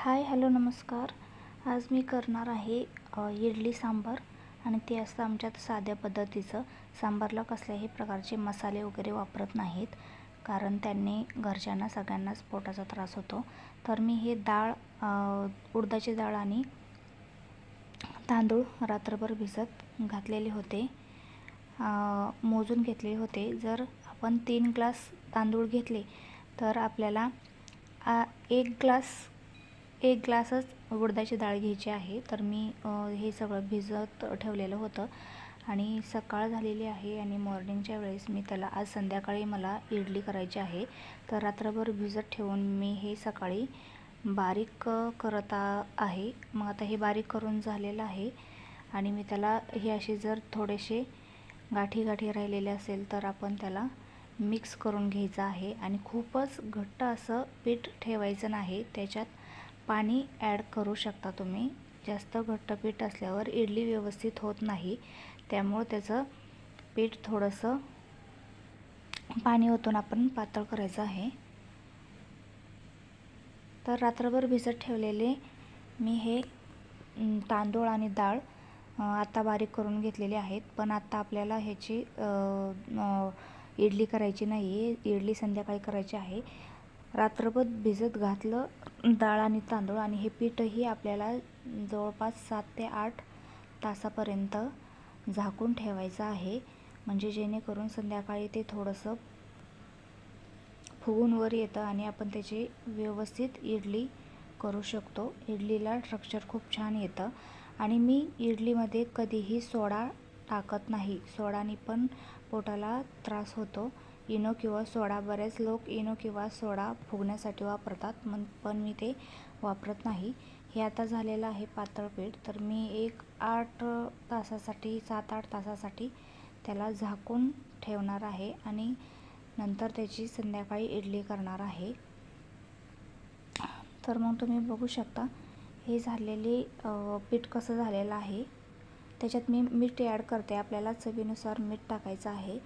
Hi hello नमस्कार. आज मी करणार आहे इडली सांबार आणि ते असतं आमच्यात साध्या पद्धतीचं. सांबारला कसल्याही प्रकारचे मसाले वगैरे वापरत नाहीत कारण त्यांनी घरच्यांना सगळ्यांनाच पोटाचा त्रास होतो. तर मी हे डाळ उडदाची डाळ आणि तांदूळ रात्रभर भिजत घातलेले होते. मोजून घेतले होते. जर आपण तीन ग्लास तांदूळ घेतले तर आपल्याला आ, एक ग्लास एक ग्लासच उडदाची डाळ घ्यायची आहे. तर मी हे सगळं भिजत ठेवलेलं होतं आणि सकाळ झालेली आहे आणि मॉर्निंगच्या वेळेस मी त्याला आज संध्याकाळी मला इडली करायची आहे. तर रात्रभर भिजत ठेवून मी हे सकाळी बारीक करत आहे. मग आता हे बारीक करून झालेलं आहे आणि मी त्याला हे असे जर थोडेसे गाठी गाठी राहिलेले असेल तर आपण त्याला मिक्स करून घ्यायचं आहे. आणि खूपच घट्ट असं पीठ ठेवायचं नाही. त्याच्यात पाणी ॲड करू शकता तुम्ही. जास्त घट्ट पीठ असल्यावर इडली व्यवस्थित होत नाही. त्यामुळं त्याचं पीठ थोडंसं पाणी ओतून आपण पातळ करायचं आहे. तर रात्रभर भिजत ठेवलेले मी हे तांदूळ आणि डाळ आत्ता आता बारीक करून घेतलेले आहेत. पण आता आपल्याला ह्याची इडली करायची नाही आहे इडली संध्याकाळी करायची आहे. रात्रभर भिजत घातलं डाळ आणि तांदूळ आणि हे पीठही आपल्याला जवळपास सात ते आठ तासापर्यंत झाकून ठेवायचं आहे. म्हणजे जेणेकरून संध्याकाळी ते थोडंसं फुगून वर येतं आणि आपण त्याची व्यवस्थित इडली करू शकतो. इडलीला स्ट्रक्चर खूप छान येतं. आणि मी इडलीमध्ये कधीही सोडा टाकत नाही. सोडाने पण पोटाला त्रास होतो. इनो किंवा सोडा बरेच लोक इनो किंवा सोडा फुगण्यासाठी वापरतात मग पण मी ते वापरत नाही. हे आता झालेलं आहे पातळ पीठ तर मी एक आठ तासासाठी सात आठ तासासाठी त्याला झाकून ठेवणार आहे आणि नंतर त्याची संध्याकाळी इडली करणार आहे. तर मग तुम्ही बघू शकता हे झालेले पीठ कसं झालेलं आहे. त्याच्यात मी मीठ ॲड करते. आपल्याला चवीनुसार मीठ टाकायचं आहे.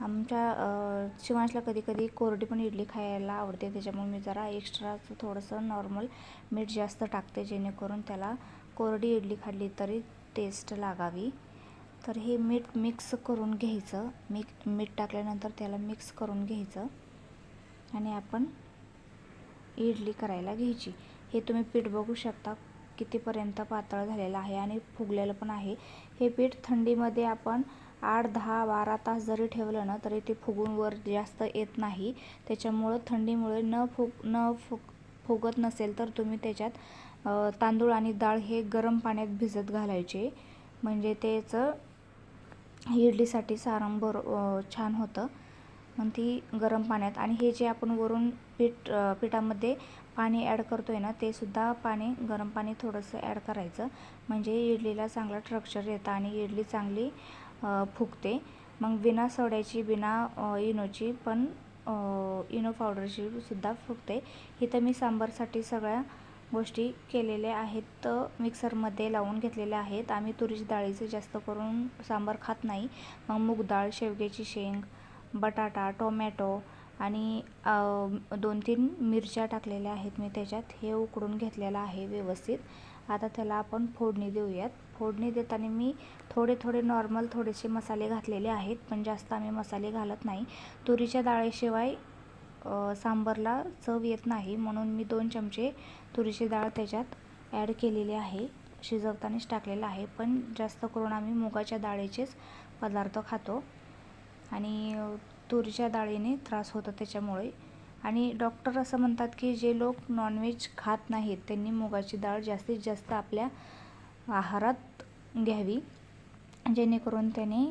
आमच्या शिवांशला कधी कधी कोरडी पण इडली खायला आवडते. त्याच्यामुळे मी जरा एक्स्ट्राचं थोडंसं नॉर्मल मीठ जास्त टाकते जेणेकरून त्याला कोरडी इडली खाल्ली तरी टेस्ट लागावी. तर हे मीठ मिक्स करून घ्यायचं. मीठ मीठ टाकल्यानंतर त्याला मिक्स करून घ्यायचं. आणि आपण इडली करायला घ्यायची. हे तुम्ही पीठ बघू शकता कितीपर्यंत पातळ झालेलं आहे आणि फुगलेलं पण आहे. हे पीठ थंडीमध्ये आपण आठ दहा बारा तास जरी ठेवलं ना तरी ते फुगून वर जास्त येत नाही. त्याच्यामुळं थंडीमुळे न फुग न फुग फुगत नसेल तर तुम्ही त्याच्यात तांदूळ आणि डाळ हे गरम पाण्यात भिजत घालायचे. म्हणजे त्याचं इडलीसाठी सारण बर छान होतं. मग ती गरम पाण्यात आणि हे जे आपण वरून पीठ पिठामध्ये पाणी ॲड करतो आहे ना ते सुद्धा पाणी गरम पाणी थोडंसं ॲड करायचं. म्हणजे इडलीला चांगलं स्ट्रक्चर येतं आणि इडली चांगली फुगते. मग बिना सोड्याची बिना इनोची पण इनो पावडरची सुद्धा फुगते. इथं मी सांबारसाठी सगळ्या गोष्टी केलेल्या आहेत मिक्सरमध्ये लावून घेतलेल्या आहेत. आम्ही तुरीची डाळीचं जास्त करून सांबार खात नाही. मग मूग डाळ शेवग्याची शेंग बटाटा टोमॅटो आणि दोन तीन मिरच्या टाकलेल्या आहेत मी त्याच्यात. हे उकडून घेतलेलं आहे व्यवस्थित. आता त्याला आपण फोडणी देऊयात. फोडणी देताना मी थोडे थोडे नॉर्मल थोडेसे मसाले घातलेले आहेत पण जास्त आम्ही मसाले घालत नाही. तुरीच्या डाळीशिवाय सांबरला चव येत नाही म्हणून मी दोन चमचे तुरीची डाळ त्याच्यात ॲड केलेली आहे शिजवतानाच टाकलेलं आहे पण जास्त करून आम्ही मुगाच्या डाळीचेच पदार्थ खातो. आणि तुरीच्या डाळीने त्रास होतो त्याच्यामुळे. आणि डॉक्टर असं म्हणतात की जे लोक नॉनव्हेज खात नाहीत त्यांनी मुगाची डाळ जास्तीत जास्त आपल्या आहारात घ्यावी. जेणेकरून त्याने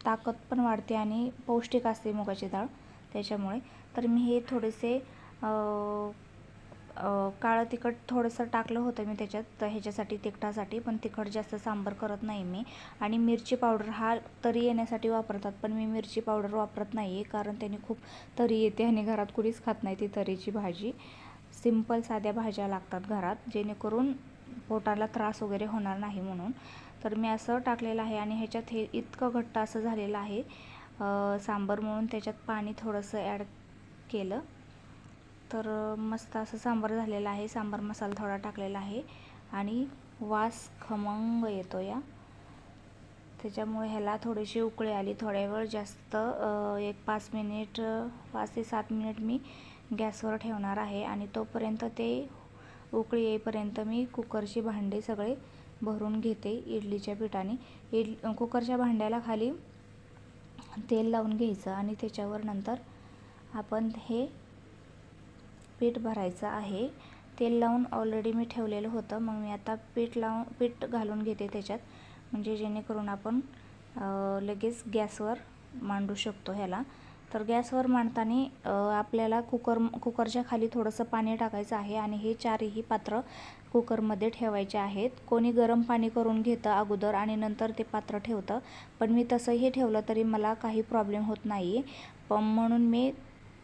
ताकद पण वाढते आणि पौष्टिक असते मुगाची डाळ त्याच्यामुळे. तर मी हे थोडेसे काळं तिखट थोडंसं टाकलं होतं मी त्याच्यात. तर ह्याच्यासाठी तिखटासाठी पण तिखट जास्त सांबार करत नाही मी. आणि मिरची पावडर हा तरी येण्यासाठी वापरतात पण मी मिरची पावडर वापरत नाही आहे कारण त्याने खूप तरी येते आणि घरात कुणीच खात नाही ती तरीची भाजी. सिंपल साध्या भाज्या लागतात घरात जेणेकरून पोटाला त्रास वगैरे होणार नाही म्हणून. तर मी असं टाकलेलं आहे आणि ह्याच्यात हे इतकं घट्ट असं झालेलं आहे. सांबर सांबार म्हणून त्याच्यात पाणी थोडंसं ॲड केलं. तर मस्त असं सांबार झालेलं आहे. सांबार मसाला थोडा टाकलेला आहे. आणि वास खमंग येतो या. त्याच्यामुळे ह्याला थोडीशी उकळी आली. थोड्या वेळ जास्त एक पाच मिनिट पाच ते सात मिनिट मी गॅसवर ठेवणार आहे. आणि तोपर्यंत ते उकळी येईपर्यंत मी कुकरची भांडी सगळे भरून घेते इडलीच्या पिठाने. इड कुकरच्या भांड्याला खाली तेल लावून घ्यायचं आणि त्याच्यावर नंतर आपण हे पीठ भरायचं आहे. तेल लावून ऑलरेडी मी ठेवलेलं होतं. मग मी आता पीठ लावून पीठ घालून घेते त्याच्यात. म्हणजे जेणेकरून आपण लगेच गॅसवर मांडू शकतो ह्याला. तर गॅसवर मांडताना आपल्याला कुकर कुकरच्या खाली थोडंसं पाणी टाकायचं आहे आणि हे चारही पात्र कुकरमध्ये ठेवायचे आहेत. कोणी गरम पाणी करून घेतं अगोदर आणि नंतर ते पात्र ठेवतं. पण मी तसंही ठेवलं तरी मला काही प्रॉब्लेम होत नाही. पण म्हणून मी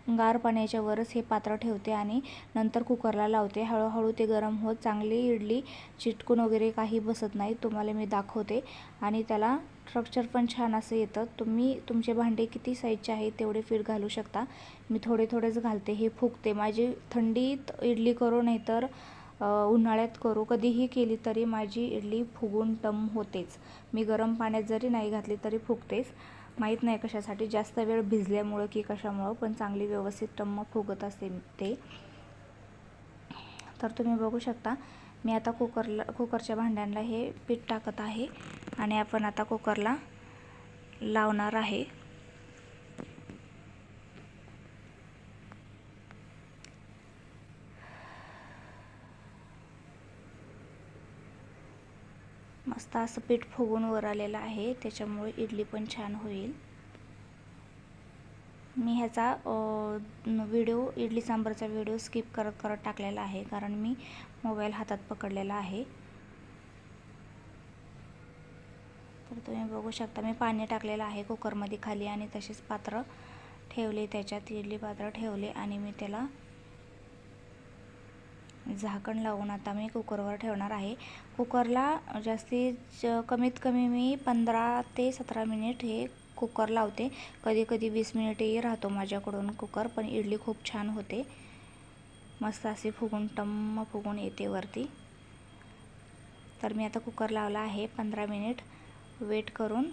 गार पाण्याच्या वरच हे पात्र ठेवते आणि नंतर कुकरला लावते. हळूहळू ते गरम होत चांगली इडली चिटकून वगैरे काही बसत नाही तुम्हाला मी दाखवते. आणि त्याला स्ट्रक्चर पण छान असं येतं. तुम्ही तुमचे भांडे किती साईजचे आहेत तेवढे फीड घालू शकता. मी थोडे थोडेच घालते हे फुगते. माझी थंडीत इडली करू नाहीतर उन्हाळ्यात करू. कधीही केली तरी माझी इडली फुगून टम होतेच. मी गरम पाण्यात जरी नाही घातली तरी फुगतेच. माहीत नाही कशासाठी. जास्त वेळ भिजल्यामुळं की कशामुळं पण चांगली व्यवस्थित टम्म फुगत असते ते. तर तुम्ही बघू शकता मी आता कुकरला कुकरच्या भांड्यांना हे पीठ टाकत आहे. आणि आपण आता कुकरला लावणार आहे. मस्त असं पीठ फुगून वर आलेलं आहे. त्याच्यामुळे इडली पण छान होईल. मी ह्याचा व्हिडिओ इडली सांबारचा व्हिडिओ स्किप करत करत टाकलेला आहे. कारण मी मोबाईल हातात पकडलेला आहे. तर तुम्ही बघू शकता मी पाणी टाकलेलं आहे कुकरमध्ये खाली आणि तसेच पात्र ठेवले त्याच्यात इडली पात्र ठेवले आणि मी त्याला झाकण लावून आता मी कुकरवर ठेवणार आहे. कुकरला जास्तीत कमीत कमी मी पंधरा ते सतरा मिनिट हे कुकर लावते. कधी कधी वीस मिनिटही राहतो माझ्याकडून कुकर पण इडली खूप छान होते. मस्त अशी फुगून टम्म फुगून येते वरती. तर मी आता कुकर लावला आहे पंधरा मिनिट. वेट करून.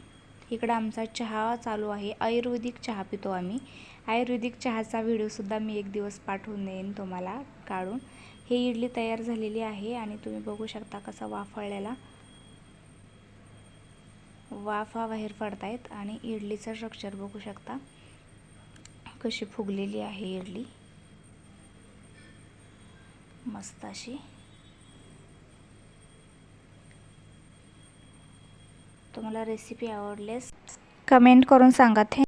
इकडं आमचा चहा चालू आहे. आयुर्वेदिक चहा पितो आम्ही. आयुर्वेदिक चहाचा व्हिडिओसुद्धा मी एक दिवस पाठवून देईन तुम्हाला काढून. हे इडली तयार झालेली आहे आणि तुम्ही बघू शकता कसा वाफळलेला. वाफा बाहेर पडतायत आणि इडलीचं स्ट्रक्चर बघू शकता. कशी फुगलेली आहे इडली. मस्त अशी. तुम्हाला रेसिपी आवडल्यास कमेंट करून सांगा. थँक